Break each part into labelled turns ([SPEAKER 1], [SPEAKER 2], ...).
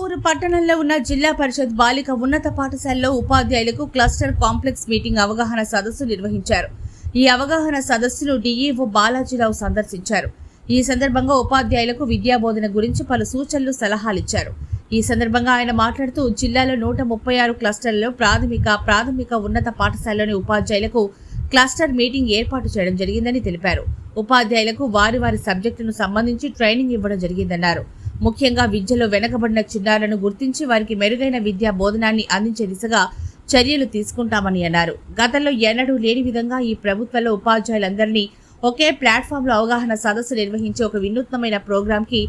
[SPEAKER 1] కోవూరు పట్టణంలో ఉన్న జిల్లా పరిషత్ బాలిక ఉన్నత పాఠశాలలో ఉపాధ్యాయులకు క్లస్టర్ కాంప్లెక్స్ మీటింగ్ అవగాహన సదస్సు నిర్వహించారు. ఈ అవగాహన సదస్సును డీఈఓ బాలాజీరావు సందర్శించారు. ఈ సందర్భంగా ఉపాధ్యాయులకు విద్యాబోధన గురించి పలు సూచనలు సలహాలిచ్చారు ఈ సందర్భంగా ఆయన మాట్లాడుతూ జిల్లాలో నూట ముప్పై ఆరు క్లస్టర్లలో ప్రాథమిక ప్రాథమిక ఉన్నత పాఠశాలలోని ఉపాధ్యాయులకు క్లస్టర్ మీటింగ్ ఏర్పాటు చేయడం జరిగిందని తెలిపారు. ఉపాధ్యాయులకు వారి వారి సబ్జెక్టును సంబంధించి ట్రైనింగ్ ఇవ్వడం జరిగిందన్నారు. ముఖ్యంగా విద్యలో వెనకబడిన చిన్నారులను గుర్తించి వారికి మెరుగైన విద్యా బోధనాన్ని అందించే దిశగా చర్యలు తీసుకుంటామని అన్నారు. గతంలో ఎన్నడూ లేని విధంగా ఈ ప్రభుత్వంలో ఉపాధ్యాయులందరినీ ఒకే ప్లాట్ఫామ్లో అవగాహన సదస్సు నిర్వహించే ఒక వినూత్నమైన ప్రోగ్రాంకి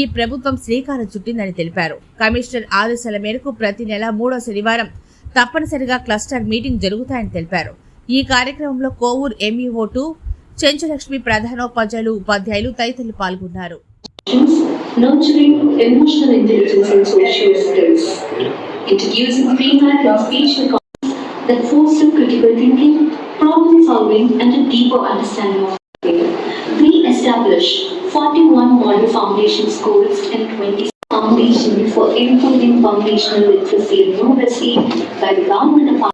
[SPEAKER 1] ఈ ప్రభుత్వం శ్రీకారం చుట్టిందని తెలిపారు. కమిషనర్ ఆదేశాల మేరకు ప్రతి నెల మూడో శనివారం తప్పనిసరిగా క్లస్టర్ మీటింగ్ జరుగుతాయని తెలిపారు. ఈ కార్యక్రమంలో కోవూర్ ఎంఈఓ టూ చెంచులక్ష్మి ప్రధానోపాధ్యాయులు ఉపాధ్యాయులు తదితరులు పాల్గొన్నారు.
[SPEAKER 2] Nurturing emotional intelligence and social skills, introducing feedback and speech recordings that foster critical thinking, problem solving, and a deeper understanding of data. We established 41 model foundation schools and 20 foundation for improving foundational literacy and numeracy by the government of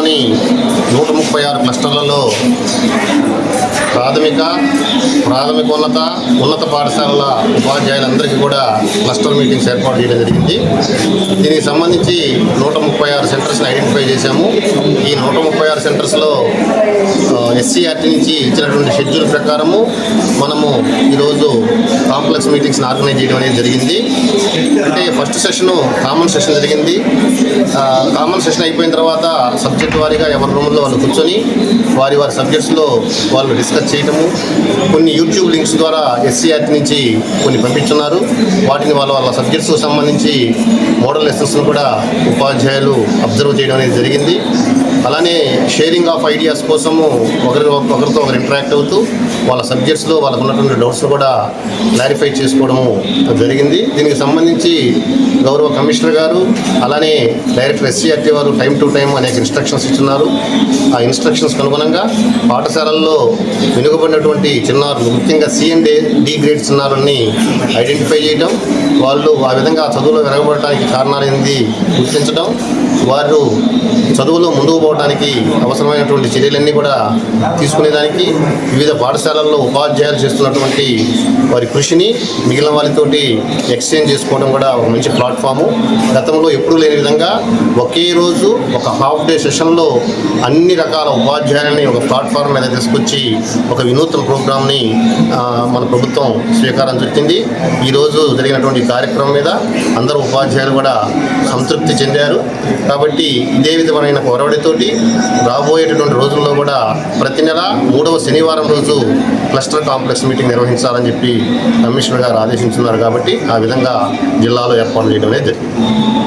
[SPEAKER 3] జిల్లాలోని నూట ముప్పై ఆరు క్లస్టర్లలో ప్రాథమిక ప్రాథమికోన్నత ఉన్నత పాఠశాలల ఉపాధ్యాయులందరికీ కూడా cluster meetings ఏర్పాటు చేయడం జరిగింది. దీనికి సంబంధించి నూట ముప్పై ఆరు సెంటర్స్ని ఐడెంటిఫై చేశాము. ఈ నూట ముప్పై ఆరు సెంటర్స్లో ఎస్సీఆర్టీ నుంచి ఇచ్చినటువంటి షెడ్యూల్ ప్రకారము మనము ఈరోజు కాంప్లెక్స్ మీటింగ్స్ని ఆర్గనైజ్ చేయడం అనేది జరిగింది. అంటే ఫస్ట్ సెషన్ కామన్ సెషన్ జరిగింది. కామన్ సెషన్ అయిపోయిన తర్వాత సబ్జెక్ట్ వారీగా ఎవరి రూమ్లో వాళ్ళు కూర్చొని వారి వారి సబ్జెక్ట్స్లో వాళ్ళు డిస్కస్ చేయటము కొన్ని యూట్యూబ్ లింక్స్ ద్వారా ఎస్సీఆర్టీ నుంచి కొన్ని పంపించున్నారు. వాటిని వాళ్ళ వాళ్ళ సబ్జెక్ట్స్కు సంబంధించి మోడల్ లెసన్స్ను కూడా ఉపాధ్యాయులు అబ్జర్వ్ అబ్జర్వ్ చేయడం అనేది జరిగింది. అలానే షేరింగ్ ఆఫ్ ఐడియాస్ కోసము ఒకరి ఒకరితో ఒకరు ఇంటరాక్ట్ అవుతూ వాళ్ళ సబ్జెక్ట్స్లో వాళ్ళకు ఉన్నటువంటి డౌట్స్ కూడా క్లారిఫై చేసుకోవడము జరిగింది. దీనికి సంబంధించి గౌరవ కమిషనర్ గారు అలానే డైరెక్టర్ ఎస్సీఆర్టీ వారు టైం టు టైం అనేక ఇన్స్ట్రక్షన్స్ ఇస్తున్నారు. ఆ ఇన్స్ట్రక్షన్స్ అనుగుణంగా పాఠశాలల్లో వెనుకబడినటువంటి చిన్నారులు ముఖ్యంగా సిఎండే డి గ్రేడ్ చిన్నారుల్ని ఐడెంటిఫై చేయడం వాళ్ళు ఆ విధంగా చదువులో వెనకబడటానికి కారణాలు ఏంది గుర్తించడం వారు చదువులో ముందుకు పోవడానికి అవసరమైనటువంటి చర్యలన్నీ కూడా తీసుకునేదానికి వివిధ పాఠశాలల్లో ఉపాధ్యాయులు చేస్తున్నటువంటి వారి కృషిని మిగిలిన వారితోటి ఎక్స్చేంజ్ చేసుకోవడం కూడా ఒక మంచి ప్లాట్ఫాము. గతంలో ఎప్పుడూ లేని విధంగా ఒకే రోజు ఒక హాఫ్ డే సెషన్లో అన్ని రకాల ఉపాధ్యాయులని ఒక ప్లాట్ఫామ్ మీద తీసుకొచ్చి ఒక వినూత్న ప్రోగ్రామ్ని మన ప్రభుత్వం స్వీకారం చుట్టింది ఈరోజు జరిగినటువంటి కార్యక్రమం మీద అందరూ ఉపాధ్యాయులు కూడా సంతృప్తి చెందారు. కాబట్టి ఇదే విధమైన కాబట్టి రాబోయేటటువంటి రోజుల్లో కూడా ప్రతి నెల మూడవ శనివారం రోజు క్లస్టర్ కాంప్లెక్స్ మీటింగ్ నిర్వహించాలని చెప్పి కమిషనర్ గారు ఆదేశించున్నారు కాబట్టి ఆ విధంగా జిల్లాలో ఏర్పాటు చేయడం జరిగింది.